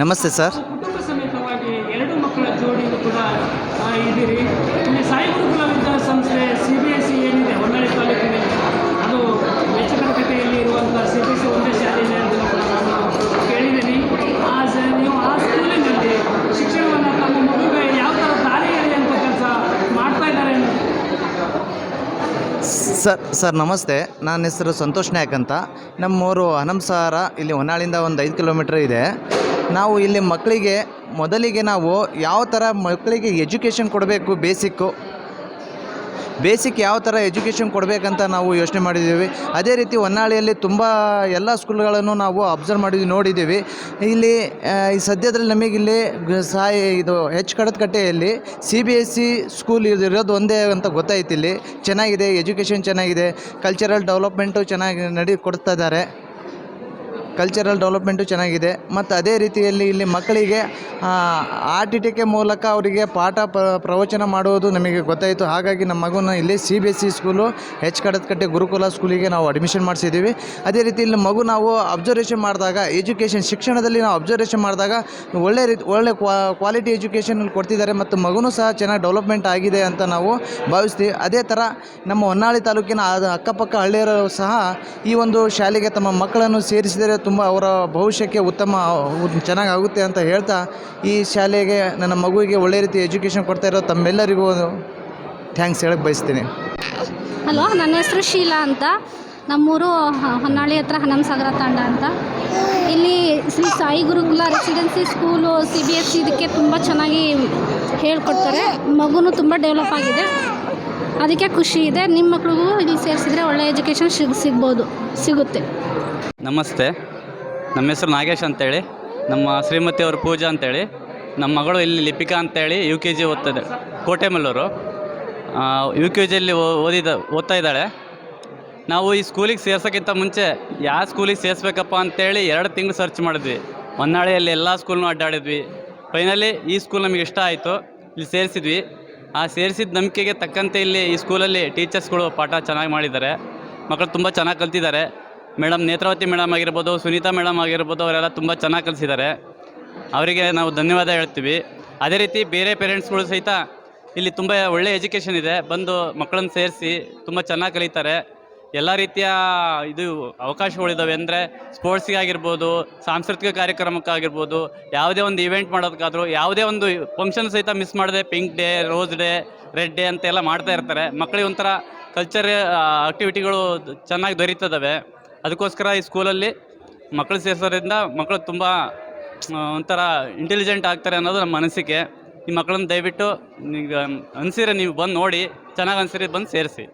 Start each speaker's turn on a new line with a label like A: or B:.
A: ನಮಸ್ತೆ ಸರ್.
B: ಕುಟುಂಬ ಸಮೇತವಾಗಿ ಎರಡು ಮಕ್ಕಳ ಜೋಡಿ ಕೂಡ ಆ, ಇದ್ದೀರಿ. ಇಲ್ಲಿ ಸಾಯಿ ಗುರುಕುಲ ವಿದ್ಯಾಸಂಸ್ಥೆ ಸಿ ಬಿ ಎಸ್ ಸಿ ಏನಿದೆ ಹೊನ್ನಾಳಿ ತಾಲೂಕಿನಲ್ಲಿ ಅದು ವೆಚ್ಚಕರಕತೆಯಲ್ಲಿ ಇರುವಂಥ ಸಿ ಬಿ ಎಸ್ ಸಿ ಒಂದೇ ಶಾಲೆ ಇದೆ ಅಂತ ಕೂಡ ನಾನು ಕೇಳಿದ್ದೀನಿ. ಆ ಸ- ನೀವು ಆ ಸ್ಕೂಲಿನಲ್ಲಿ ಶಿಕ್ಷಣವನ್ನು ತಮ್ಮ ಮಗುಗೆ ಯಾವ ಥರ ದಾರಿ ಕೆಲಸ ಮಾಡ್ತಾ ಇದ್ದಾರೆ ಅನ್ನೋದು
A: ಸರ್ ಸರ್ ನಮಸ್ತೆ. ನನ್ನ ಹೆಸರು ಸಂತೋಷ್ ನಾಯಕ್ ಅಂತ. ನಮ್ಮೂರು ಹನಂಸಾರ ಇಲ್ಲಿ ಹೊನ್ನಾಳಿಂದ ಒಂದು ಐದು ಕಿಲೋಮೀಟ್ರ್ ಇದೆ. ನಾವು ಇಲ್ಲಿ ಮಕ್ಕಳಿಗೆ ಮೊದಲಿಗೆ ನಾವು ಯಾವ ಥರ ಮಕ್ಕಳಿಗೆ ಎಜುಕೇಷನ್ ಕೊಡಬೇಕು ಬೇಸಿಕ್ಕು? ಬೇಸಿಕ್ ಯಾವ ಥರ ಎಜುಕೇಷನ್ ಕೊಡಬೇಕಂತ ನಾವು ಯೋಚನೆ ಮಾಡಿದ್ದೀವಿ. ಅದೇ ರೀತಿ ಹೊನ್ನಾಳಿಯಲ್ಲಿ ತುಂಬ ಎಲ್ಲ ಸ್ಕೂಲ್ಗಳನ್ನು ನಾವು ಅಬ್ಸರ್ವ್ ಮಾಡಿದ್ವಿ ನೋಡಿದ್ದೀವಿ. ಇಲ್ಲಿ ಈ ಸದ್ಯದಲ್ಲಿ ನಮಗಿಲ್ಲಿ ಸಾಯಿ, ಇದು H ಕಡದಕಟ್ಟೆಯಲ್ಲಿ C B S C school ಇರೋದು ಒಂದೇ ಅಂತ ಗೊತ್ತಾಯ್ತು ಇಲ್ಲಿ. ಚೆನ್ನಾಗಿದೆ, ಎಜುಕೇಷನ್ ಚೆನ್ನಾಗಿದೆ ಕಲ್ಚರಲ್ ಡೆವಲಪ್ಮೆಂಟು ಚೆನ್ನಾಗಿ ನಡಿ, ಕೊಡ್ತಾ ಇದ್ದಾರೆ. ಕಲ್ಚರಲ್ ಡೆವಲಪ್ಮೆಂಟು ಚೆನ್ನಾಗಿದೆ. ಮತ್ತು ಅದೇ ರೀತಿಯಲ್ಲಿ ಇಲ್ಲಿ ಮಕ್ಕಳಿಗೆ ಟಿ ಮೂಲಕ ಅವರಿಗೆ ಪಾಠ ಪ್ರವಚನ ಮಾಡುವುದು ನಮಗೆ ಗೊತ್ತಾಯಿತು. ಹಾಗಾಗಿ ನಮ್ಮ ಮಗುನ ಇಲ್ಲಿ C B S C school H Kadadakatte Gurukula ಸ್ಕೂಲಿಗೆ ನಾವು ಅಡ್ಮಿಷನ್ ಮಾಡಿಸಿದ್ದೀವಿ ಅದೇ ರೀತಿ ಇಲ್ಲಿ ಮಗು ನಾವು ಅಬ್ಸರ್ವೇಷನ್ ಮಾಡಿದಾಗ ಎಜುಕೇಷನ್ ಶಿಕ್ಷಣದಲ್ಲಿ ನಾವು ಅಬ್ಸರ್ವೇಷನ್ ಮಾಡಿದಾಗ ಒಳ್ಳೆ ರೀತಿ, ಒಳ್ಳೆ ಕ್ವಾ ಕ್ವಾಲಿಟಿ ಎಜುಕೇಷನ್ ಕೊಡ್ತಿದ್ದಾರೆ ಮತ್ತು ಮಗುನೂ ಸಹ ಚೆನ್ನಾಗಿ ಡೆವಲಪ್ಮೆಂಟ್ ಆಗಿದೆ ಅಂತ ನಾವು ಭಾವಿಸ್ತೀವಿ. ಅದೇ ಥರ ನಮ್ಮ ಹೊನ್ನಾಳಿ ತಾಲೂಕಿನ ಅಕ್ಕಪಕ್ಕ ಹಳ್ಳಿಯರು ಸಹ ಈ ಒಂದು ಶಾಲೆಗೆ ತಮ್ಮ ಮಕ್ಕಳನ್ನು ಸೇರಿಸಿದರೆ ತುಂಬ ಅವರ ಭವಿಷ್ಯಕ್ಕೆ ಉತ್ತಮ ಚೆನ್ನಾಗಾಗುತ್ತೆ ಅಂತ ಹೇಳ್ತಾ ಈ ಶಾಲೆಗೆ ನನ್ನ ಮಗುವಿಗೆ ಒಳ್ಳೆ ರೀತಿ ಎಜುಕೇಷನ್ ಕೊಡ್ತಾ ಇರೋ ತಮ್ಮೆಲ್ಲರಿಗೂ ಥ್ಯಾಂಕ್ಸ್ ಹೇಳಕ್ಕೆ ಬಯಸ್ತೀನಿ.
C: ಹಲೋ ನನ್ನ ಹೆಸರು ಶೀಲಾ ಅಂತ. ನಮ್ಮೂರು ಹೊನ್ನಾಳಿ ಹತ್ರ ಹನಮಸಾಗರ ತಾಂಡ ಅಂತ. ಇಲ್ಲಿ Shri Sai Gurukula residency school C B S C ಇದಕ್ಕೆ ತುಂಬ ಚೆನ್ನಾಗಿ ಹೇಳ್ಕೊಡ್ತಾರೆ. ಮಗುನೂ ತುಂಬ ಡೆವಲಪ್ ಆಗಿದೆ. ಅದಕ್ಕೆ ಖುಷಿ ಇದೆ. ನಿಮ್ಮ ಮಕ್ಳಿಗೂ ಇಲ್ಲಿ ಸೇರಿಸಿದ್ರೆ ಒಳ್ಳೆ ಎಜುಕೇಷನ್ ಸಿಗ್ ಸಿಗ್ಬೋದು ಸಿಗುತ್ತೆ.
D: ನಮಸ್ತೆ. ನಮ್ಮ ಹೆಸರು ನಾಗೇಶ್ ಅಂತೇಳಿ. ನಮ್ಮ ಶ್ರೀಮತಿ ಅವ್ರ ಪೂಜಾ ಅಂತೇಳಿ. ನಮ್ಮ ಮಗಳು ಇಲ್ಲಿ ಲಿಪಿಕಾ ಅಂತೇಳಿ ಯು ಕೆ ಜಿ ಓದ್ತದೆ. ಕೋಟೆಮಲ್ಲೂರು. ಯು ಕೆ ಜಿಯಲ್ಲಿ ಓದಿದ, ಓದ್ತಾ ಇದ್ದಾಳೆ. ನಾವು ಈ ಸ್ಕೂಲಿಗೆ ಸೇರ್ಸೋಕ್ಕಿಂತ ಮುಂಚೆ ಯಾವ ಸ್ಕೂಲಿಗೆ ಸೇರಿಸ್ಬೇಕಪ್ಪ ಅಂತೇಳಿ ಎರಡು ತಿಂಗಳು ಸರ್ಚ್ ಮಾಡಿದ್ವಿ. ಹೊನ್ನಾಳಿಯಲ್ಲಿ ಎಲ್ಲ ಸ್ಕೂಲ್ನೂ ಅಡ್ಡಾಡಿದ್ವಿ. ಫೈನಲಿ ಈ ಸ್ಕೂಲ್ ನಮಗೆ ಇಷ್ಟ ಆಯಿತು. ಇಲ್ಲಿ ಸೇರಿಸಿದ್ವಿ. ಆ ಸೇರಿಸಿದ ನಂಬಿಕೆಗೆ ತಕ್ಕಂತೆ ಇಲ್ಲಿ ಈ ಸ್ಕೂಲಲ್ಲಿ ಟೀಚರ್ಸ್ಗಳು ಪಾಠ ಚೆನ್ನಾಗಿ ಮಾಡಿದ್ದಾರೆ. ಮಕ್ಕಳು ತುಂಬ ಚೆನ್ನಾಗಿ ಕಲ್ತಿದ್ದಾರೆ. ಮೇಡಮ್ ನೇತ್ರಾವತಿ ಮೇಡಮ್ ಆಗಿರ್ಬೋದು, ಸುನೀತಾ ಮೇಡಮ್ ಆಗಿರ್ಬೋದು, ಅವರೆಲ್ಲ ತುಂಬ ಚೆನ್ನಾಗಿ ಕಲಿಸಿದ್ದಾರೆ. ಅವರಿಗೆ ನಾವು ಧನ್ಯವಾದ ಹೇಳ್ತೀವಿ. ಅದೇ ರೀತಿ ಬೇರೆ ಪೇರೆಂಟ್ಸ್ಗಳು ಸಹಿತ ಇಲ್ಲಿ ತುಂಬ ಒಳ್ಳೆ ಎಜುಕೇಷನ್ ಇದೆ. ಬಂದು ಮಕ್ಕಳನ್ನು ಸೇರಿಸಿ ತುಂಬ ಚೆನ್ನಾಗಿ ಕಲಿತಾರೆ. ಎಲ್ಲ ರೀತಿಯ ಇದು ಅವಕಾಶಗಳಿದ್ದಾವೆ ಅಂದರೆ ಸ್ಪೋರ್ಟ್ಸ್ಗೆ ಆಗಿರ್ಬೋದು, ಸಾಂಸ್ಕೃತಿಕ ಕಾರ್ಯಕ್ರಮಕ್ಕಾಗಿರ್ಬೋದು, ಯಾವುದೇ ಒಂದು ಇವೆಂಟ್ ಮಾಡೋದಕ್ಕಾದರೂ, ಯಾವುದೇ ಒಂದು ಫಂಕ್ಷನ್ ಸಹಿತ ಮಿಸ್ ಮಾಡದೆ pink day rose day red day ಅಂತೆಲ್ಲ ಮಾಡ್ತಾ ಇರ್ತಾರೆ. ಮಕ್ಕಳಿಗೆ ಒಂಥರ ಕಲ್ಚರ್ ಆಕ್ಟಿವಿಟಿಗಳು ಚೆನ್ನಾಗಿ ದೊರೀತದವೆ. ಅದಕ್ಕೋಸ್ಕರ ಈ ಸ್ಕೂಲಲ್ಲಿ ಮಕ್ಕಳು ಸೇರಿಸೋದ್ರಿಂದ ಮಕ್ಕಳು ತುಂಬ ಒಂಥರ ಇಂಟೆಲಿಜೆಂಟ್ ಆಗ್ತಾರೆ ಅನ್ನೋದು ನಮ್ಮ ಅನಿಸಿಕೆ. ಈ ಮಕ್ಕಳನ್ನ ದಯವಿಟ್ಟು ಈಗ ಅನಿಸಿದ್ರೆ ನೀವು ಬಂದು ನೋಡಿ, ಚೆನ್ನಾಗಿ ಅನಿಸಿದ್ರೆ ಬಂದು ಸೇರಿಸಿ.